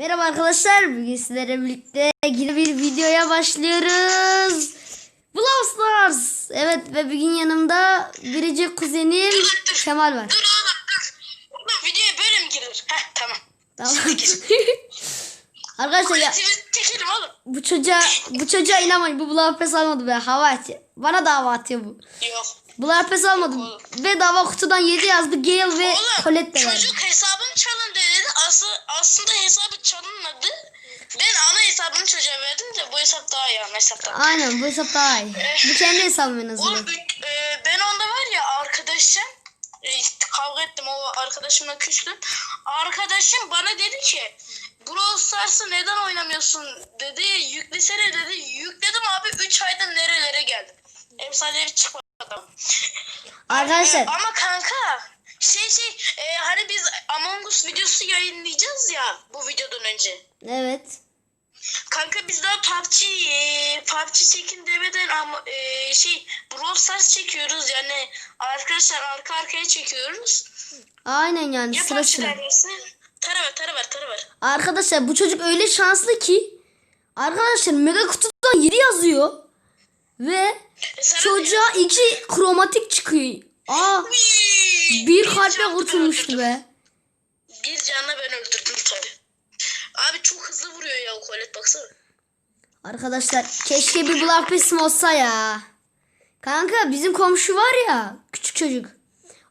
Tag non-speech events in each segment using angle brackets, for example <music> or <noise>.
Merhaba arkadaşlar. Bugün sizlerle birlikte yeni bir videoya başlıyoruz. Brawl Stars. Evet ve bugün yanımda biricik kuzenim Kemal var. Dur oğlum dur. Videoya böyle mi girilir? Heh tamam. Tamam. <laughs> arkadaşlar ya, çekelim oğlum. bu çocuğa bu çocuğa inanmayın. Bu Brawl Pass almadı be. Hava atıyor. Bana da hava atıyor bu. Yok. Brawl Pass almadı. Bedava kutudan 7 yazdı. Gale ve Colette de verdi. çocuk hesabım çalındı. Aslı, aslında hesabı çalınmadı. Ben ana hesabımı çocuğa verdim de bu hesap daha iyi ana hesaptan. Aynen bu hesap daha iyi. Bu kendi hesabım en azından. Oğlum e, ben onda var ya arkadaşım e, kavga ettim o arkadaşımla küstüm. Arkadaşım bana dedi ki Brawl Stars'ı neden oynamıyorsun dedi. Yüklesene dedi. Yükledim abi 3 ayda nerelere geldim. Efsanevi çıkmadı. Arkadaşlar E, ama kanka şey şey e, hani biz Among Us videosu yayınlayacağız ya bu videodan önce. evet. Kanka biz daha PUBG, e, PUBG çekin demeden ama e, şey Brawl Stars çekiyoruz yani arkadaşlar arka arkaya çekiyoruz. Aynen yani Ya sıra sıra. tara ver tara ver tara ver. Arkadaşlar bu çocuk öyle şanslı ki arkadaşlar mega kutudan 7 yazıyor ve E, çocuğa iki kromatik çıkıyor. Aa bir kalple kurtulmuştu be. Bir canla ben öldürdüm tabi. Abi çok hızlı vuruyor ya o kolet baksana. Arkadaşlar keşke bir Black Pass'im olsa ya. Kanka bizim komşu var ya küçük çocuk.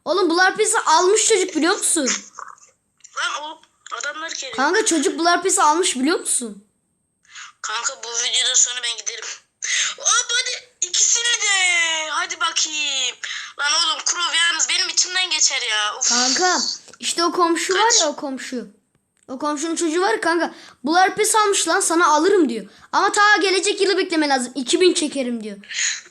Oğlum Black Pass'i almış çocuk biliyor musun? Lan oğlum adamlar geliyor. Kanka çocuk Black Pass'i almış biliyor musun? Kanka bu videodan sonra ben giderim. Hop hadi ikisini de. Hadi bakayım. Lan oğlum Krov yalnız benim içimden geçer ya. Uf. Kanka işte o komşu var ya o komşu. O komşunun çocuğu var ya kanka. Bular pes almış lan sana alırım diyor. Ama ta gelecek yılı bekleme lazım. 2000 çekerim diyor.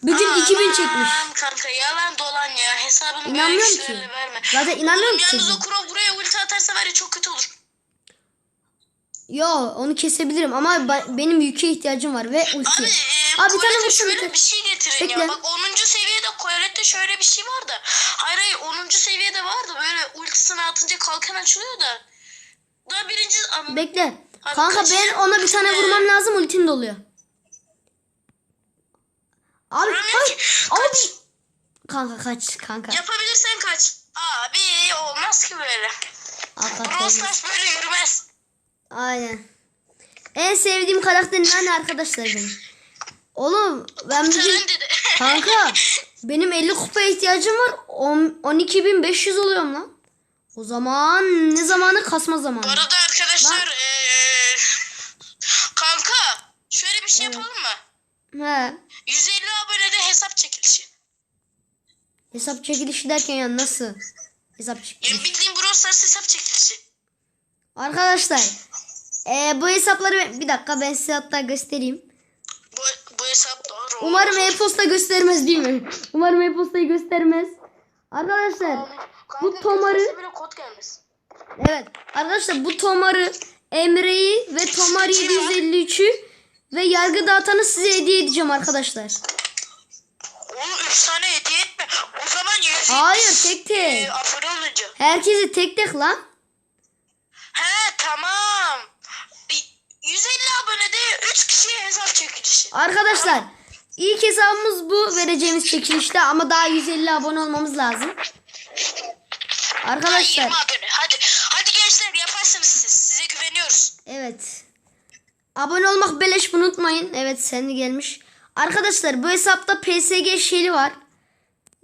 Bugün 2000 çekmiş. Aman kanka yalan dolan ya. Hesabını böyle İnanmıyorum ki. verme. Zaten inanmıyorum Oğlum ki yalnız çocuğa. o Krov buraya ulti atarsa var ya çok kötü olur. Yo onu kesebilirim ama benim yüke ihtiyacım var ve ulti. Abi, e, Abi bir tane vursana. şöyle bir şey getirin Bekle. ya. Bak 10. Colette'de şöyle bir şey var da. Hayır hayır 10. seviyede var da böyle ultisini atınca kalkan açılıyor da. Daha birinci... Bekle. Abi Kanka kaç- ben ona bir tane vurmam lazım ultim doluyor. Abi ki. abi. Kanka kaç kanka. Yapabilirsen kaç. Abi olmaz ki böyle. Kaç. Stars böyle yürümez. Aynen. En sevdiğim karakter ne arkadaşlar benim? Oğlum ben dedi. kanka <laughs> benim 50 kupaya ihtiyacım var. 10 12500 oluyorum lan. O zaman ne zamanı kasma Bu zamanı. arada arkadaşlar eee, kanka şöyle bir şey yapalım mı? He. 150 abonede hesap çekilişi. Hesap çekilişi derken ya nasıl? Hesap Yani çekilişi. bildiğin Brawl Stars hesap çekilişi. Arkadaşlar e, bu hesapları ben- bir dakika ben size hatta göstereyim. Bu, bu hesap doğru. Umarım e-posta göstermez değil mi? Umarım e-postayı göstermez. Arkadaşlar bu tomarı-. Evet arkadaşlar bu Tomar'ı Emre'yi ve Tomar 753'ü ve yargı dağıtanı size hediye edeceğim arkadaşlar. Oğlum 3 tane hediye etme. O zaman 100 Hayır tek tek. Eee, abone olunca. Herkese tek tek lan. He tamam. Y- 150 abonede 3 kişiye hesap çekilişi. Arkadaşlar ilk hesabımız bu vereceğimiz çekilişte ama daha 150 abone olmamız lazım. Ha, 20 Arkadaşlar abone. Hadi hadi gençler yaparsınız siz. Size güveniyoruz. evet. Abone olmak beleş bunu unutmayın. Evet sendi gelmiş. Arkadaşlar bu hesapta PSG şeyli var.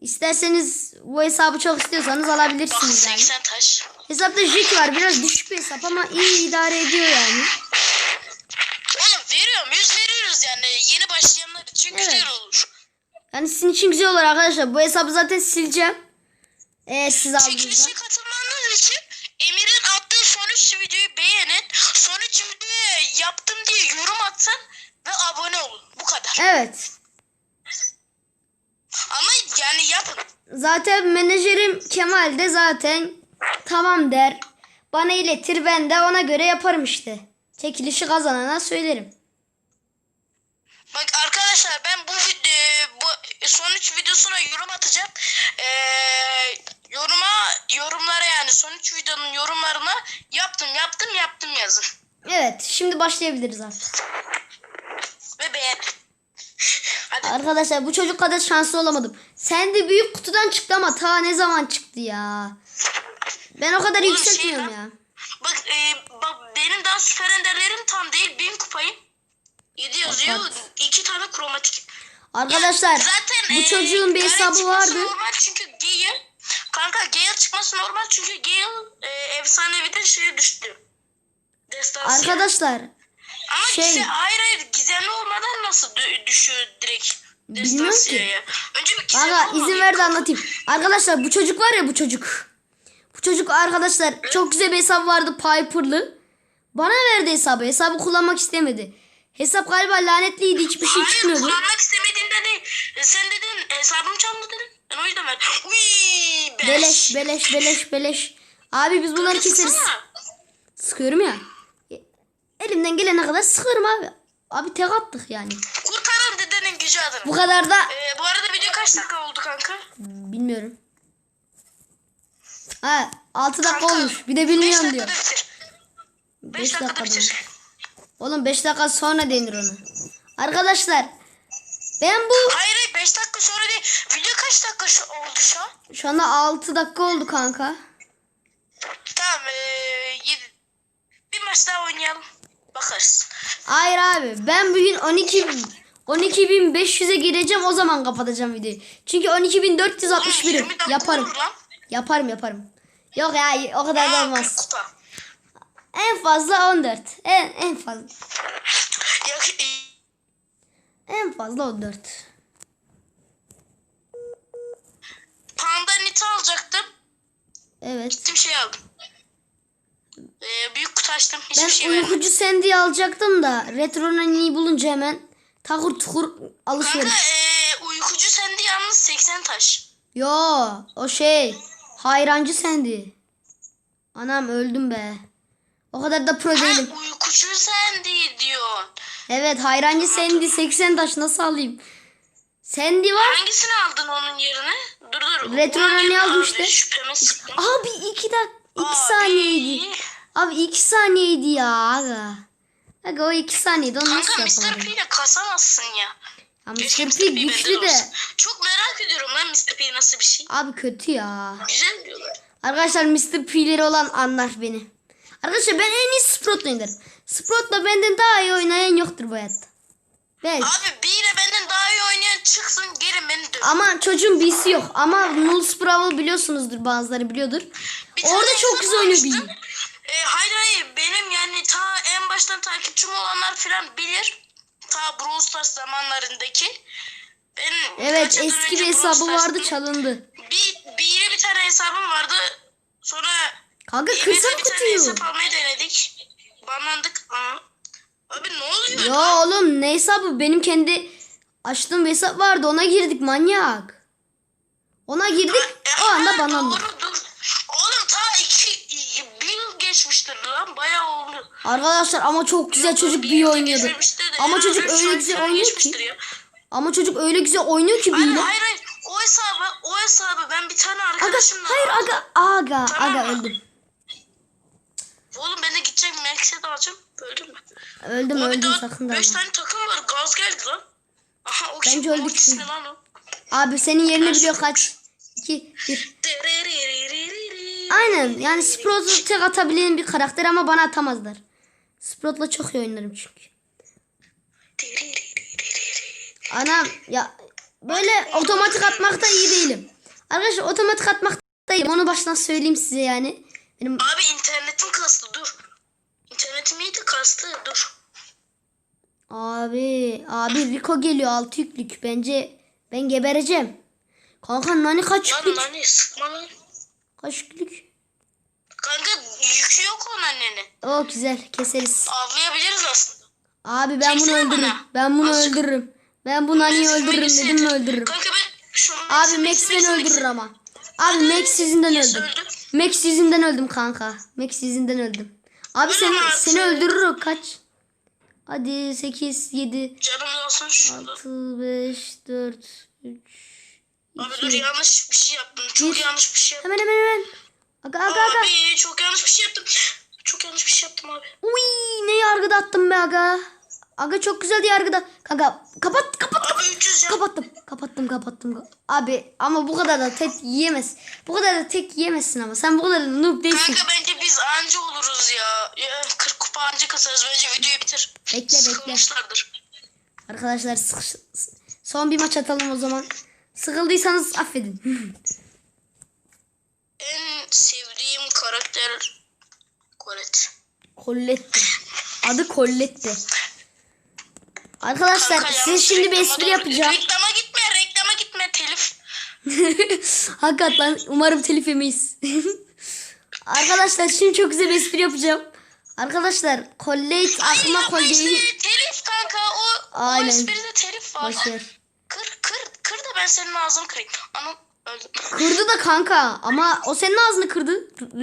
İsterseniz bu hesabı çok istiyorsanız Bak alabilirsiniz yani. 80 taş. Hesapta Jack var. Biraz düşük bir hesap ama iyi idare ediyor yani. Oğlum veriyorum. 100 veriyoruz yani. Yeni başlayanlar için Evet. güzel olur. Yani sizin için güzel olur arkadaşlar. Bu hesabı zaten sileceğim. Eğer siz. Çekilişe katılmanız için Emir'in attığı son 3 videoyu beğenin. Son 3 videoyu yaptım diye yorum atın ve abone olun. Bu kadar. Evet. Ama yani yapın. Zaten menajerim Kemal de zaten tamam der. Bana iletir ben de ona göre yaparım işte. Çekilişi kazanana söylerim. Bak arkadaşlar ben bu video, bu son 3 videosuna yorum atacağım. Ee, yoruma yorumlara yani son 3 videonun yorumlarına yaptım yaptım yaptım yazın. Evet şimdi başlayabiliriz artık. Ve beğen. Hadi. Arkadaşlar bu çocuk kadar şanslı olamadım. Sen de büyük kutudan çıktı ama ta ne zaman çıktı ya. Ben o kadar Oğlum yükseltmiyorum şey ya. Bak, e, bak benim daha süper enderlerim tam değil. Bin kupayım. 7 yazıyor. Fakat- iki tane kromatik. Arkadaşlar Ya zaten, bu e, çocuğun bir hesabı vardı. Normal çünkü Gale. Kanka Gale çıkması normal çünkü Gale e, efsanevi de şeye düştü. Destansiye. Arkadaşlar Ama şey- gize- hayır hayır gizemli olmadan nasıl düşüyor direkt Bilmiyorum ki. Önce bir Kanka izin ver de anlatayım. Arkadaşlar bu çocuk var ya bu çocuk. Bu çocuk arkadaşlar çok güzel bir hesap vardı Piper'lı. Bana verdi hesabı. Hesabı kullanmak istemedi. Hesap galiba lanetliydi. Hiçbir şey Hayır çıkmıyordu. kullanmak istemediğinde değil. E, Sen dedin hesabım çaldı dedin. Ben o yüzden verdim. Uy, beş. Beleş beleş beleş beleş. Abi biz bunları keseriz. Sıksana. Sıkıyorum ya. E, Elimden gelene kadar sıkıyorum abi. Abi tek attık yani. Kurtarın dedenin gücü adına. Bu kadar da Ee, bu arada video kaç dakika oldu kanka? bilmiyorum. Ha 6 dakika Kanka, olmuş. Bir de Beş bilmiyorum diyor. dakikada bitir. 5 5 dakikada dakikada. bitir. Oğlum 5 dakika sonra denir onu. Arkadaşlar ben bu Hayır hayır 5 dakika sonra değil. Video kaç dakika şu- oldu şu an? şu anda 6 dakika oldu kanka. Tamam ee, 7. Bir maç daha oynayalım. Bakarız. Hayır abi ben bugün 12 12500'e gireceğim o zaman kapatacağım videoyu. Çünkü 12461 20 dakika yaparım. Yaparım yaparım. Yok ya o kadar da olmaz. 40 kupa. En fazla 14. En en fazla en fazla 14. Panda niti alacaktım. Evet. Gittim şey aldım. Ee, büyük kutu açtım. Hiçbir Ben şey vermedim. uykucu Sandy'yi alacaktım da retro naniyi bulunca hemen takır tukur Kanka alışveriş. ee, uykucu sende yalnız 80 taş. Yo o şey hayrancı Sandy. Anam öldüm be. O kadar da pro değilim. Ha, uykucu sende diyorsun. Evet hayrancı Sandy 80 taş nasıl alayım? Sandy var. Hangisini aldın onun yerine? Dur dur. Retro ne aldım işte? Abi 2 dak 2 Abi. saniyeydi. Abi 2 saniyeydi ya aga. Aga o 2 saniyede onu nasıl Kanka Mr. P ile kasamazsın ya. Ya Mr. P güçlü de. olsun. Çok merak ediyorum lan Mr. P nasıl bir şey. Abi kötü ya. Güzel diyorlar. Arkadaşlar Mr. P'leri olan anlar beni. Arkadaşlar ben en iyi Sprout oynarım. Sprout'la benden daha iyi oynayan yoktur bu hayatta. Belki. Abi biriyle benden daha iyi oynayan çıksın gelin beni dön. Ama çocuğun B'si yok. Ama Null Sprout'u biliyorsunuzdur bazıları biliyordur. Bir Orada çok güzel oynuyor. B'yi. E, hayır hayır benim yani ta en baştan takipçim olanlar falan bilir. Ta Brawl Stars zamanlarındaki. Ben Evet eski bir hesabı vardı çalındı. Bir, bir bir tane hesabım vardı. Sonra Kanka evde kırsam bir tane kutuyu. hesap almayı denedik. Banlandık. Aa. Abi ne oluyor? Ya oğlum ne hesabı? Benim kendi açtığım bir hesap vardı. Ona girdik manyak. Ona girdik. E, O anda banlandık. Doğru dur. Oğlum ta iki, yıl geçmiştir lan. Bayağı oldu. Arkadaşlar ama çok güzel çocuk Bir oynuyordu. de Ama en çocuk üç öyle güzel falan oynuyor geçmiştir ki. ya. Ama çocuk öyle güzel oynuyor ki Hayır bile. hayır hayır. O hesabı o hesabı ben bir tane Aga arkadaşımla hayır aga aga Tamam aga mı? öldüm. Oğlum ben de gideceğim Max'e de alacağım. Öldüm mü? Öldüm Abi öldüm sakın beş dalma. tane takım var. Gaz geldi lan. Aha o Bence kim? O öldük lan o. Abi senin yerini biliyor kaç. 2 1. Aynen yani Sprout'u tek atabilen bir karakter ama bana atamazlar. Sprout'la çok iyi oynarım çünkü. Anam ya böyle otomatik atmakta iyi değilim. Arkadaşlar otomatik atmakta iyiyim. Onu baştan söyleyeyim size yani. Benim Abi internetim kastı dur. İnternetim iyiydi kastı dur. abi abi Rico geliyor altı yüklük. Bence ben gebereceğim. Kanka nani kaç yüklük? lan ne sıkma lan. Kaç yüklük? Kanka yükü yok onun annenin. O güzel keseriz. Avlayabiliriz aslında. Abi ben bunu Çeksene öldürürüm. bana. Ben bunu Azıcık. öldürürüm. Ben bu naniyi öldürürüm dedim mi öldürürüm. Kanka ben şunu Abi Max beni öldürür ama. Abi Max yüzünden Yes, öldüm. öldü. Max yüzünden öldüm kanka. Max yüzünden öldüm. Abi Öyle seni, artık? seni öldürür o kaç? Hadi 8, 7, Canım olsun şurada. 6, 5, 4, 3, Abi dur 2. yanlış bir şey yaptım. Çok Bir. yanlış bir şey yaptım. Hemen hemen hemen. Aga aga aga. Abi çok yanlış bir şey yaptım. Çok yanlış bir şey yaptım abi. Uy ne yargıda attım be aga. Aga çok güzeldi yargıda. Kanka kapat kapat. Abi 300 can. Kapattım. Kapattım kapattım. Abi ama bu kadar da tek yiyemez. Bu kadar da tek yiyemezsin ama. Sen bu kadar da noob değilsin. Kanka bence biz anca oluruz ya. ya 40 kupa anca kasarız. Bence videoyu bitir. Bekle, bekle. Arkadaşlar sıkış- son bir maç atalım o zaman. Sıkıldıysanız affedin. <laughs> En sevdiğim karakter Colette. Colette. Adı Colette. Arkadaşlar Kanka, size şimdi bir espri yapacağım. Reklama gitme, reklama gitme telif. <laughs> Hakikaten umarım telif yemeyiz. <laughs> Arkadaşlar şimdi çok güzel bir espri yapacağım. Arkadaşlar Colette aklıma Yapma işte, telif kanka o, Aynen. o espride telif var. boşver. Kır kır kır da ben senin ağzını kırayım. Anam öldüm. Kırdı da kanka ama o senin ağzını kırdı.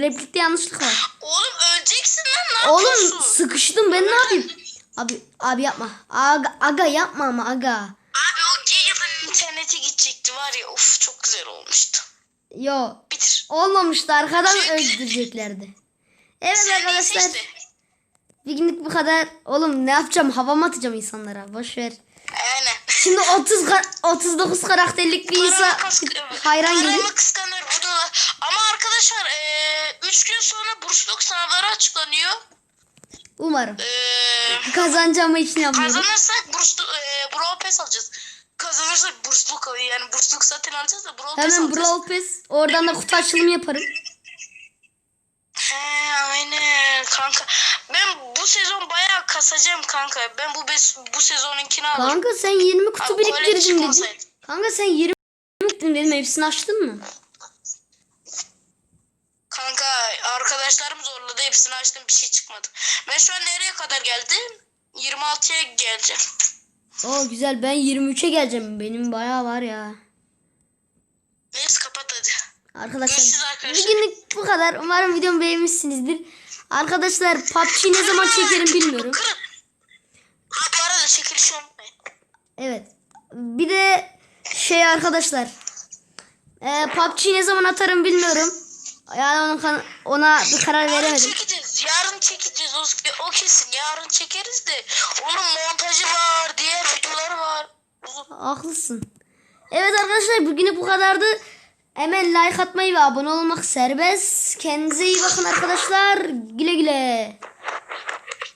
Replikte yanlışlık var. Oğlum öleceksin lan ne Oğlum yapıyorsun? sıkıştım ben ne yapayım? Abi abi yapma. Aga, aga yapma ama aga. Abi o Gigabyte'ın interneti gidecekti var ya of çok güzel olmuştu. Yo Bitir. olmamıştı arkadan Çünkü- öldüreceklerdi. Evet Sen arkadaşlar. işte. Bir günlük bu kadar. Oğlum ne yapacağım? Havama atacağım insanlara. Boş ver. Aynen. Şimdi 30 kar- 39 karakterlik bir insan <laughs> hayran gelir. paramı kıskanır bu da. Ama arkadaşlar 3 gün sonra bursluluk sınavları açıklanıyor. Umarım. Eee Kazanacağımı hiç inanmıyorum. Kazanırsak burslu, e, Brawl Pass alacağız. Kazanırsak bursluluk al- yani bursluluk zaten alacağız da Brawl Pass Hemen alacağız. Brawl Pass. Oradan da kutu açılımı yaparım. He aynen kanka. Ben bu sezon bayağı kasacağım kanka. Ben bu bes, bu sezonunkini alırım. Kanka sen 20 kutu Abi, biriktirdin dedin. Kanka sen 20 biriktirdin dedim. Hepsini açtın mı? Kanka arkadaşlarım zorladı hepsini açtım bir şey çıkmadı. Ben şu an nereye kadar geldim? 26'ya geleceğim. Oo güzel. Ben 23'e geleceğim. Benim bayağı var ya. Neyse kapat hadi. Arkadaşlar, Görüşürüz arkadaşlar. bugünlük bu kadar. Umarım videomu beğenmişsinizdir. Arkadaşlar PUBG ne zaman çekerim bilmiyorum. Kırın. Ha bu arada çekiliş unutmayın. Evet. Bir de şey arkadaşlar. E, PUBG ne zaman atarım bilmiyorum. Yani onun kan- ona bir karar Yarın veremedim. çekeceğiz. Yarın çekeceğiz. O, o kesin. Yarın çekeriz de. Onun montajı var. Diğer videoları var. Haklısın. Evet arkadaşlar bugünlük bu kadardı. Hemen like atmayı ve abone olmak serbest. Kendinize iyi bakın arkadaşlar. Güle güle.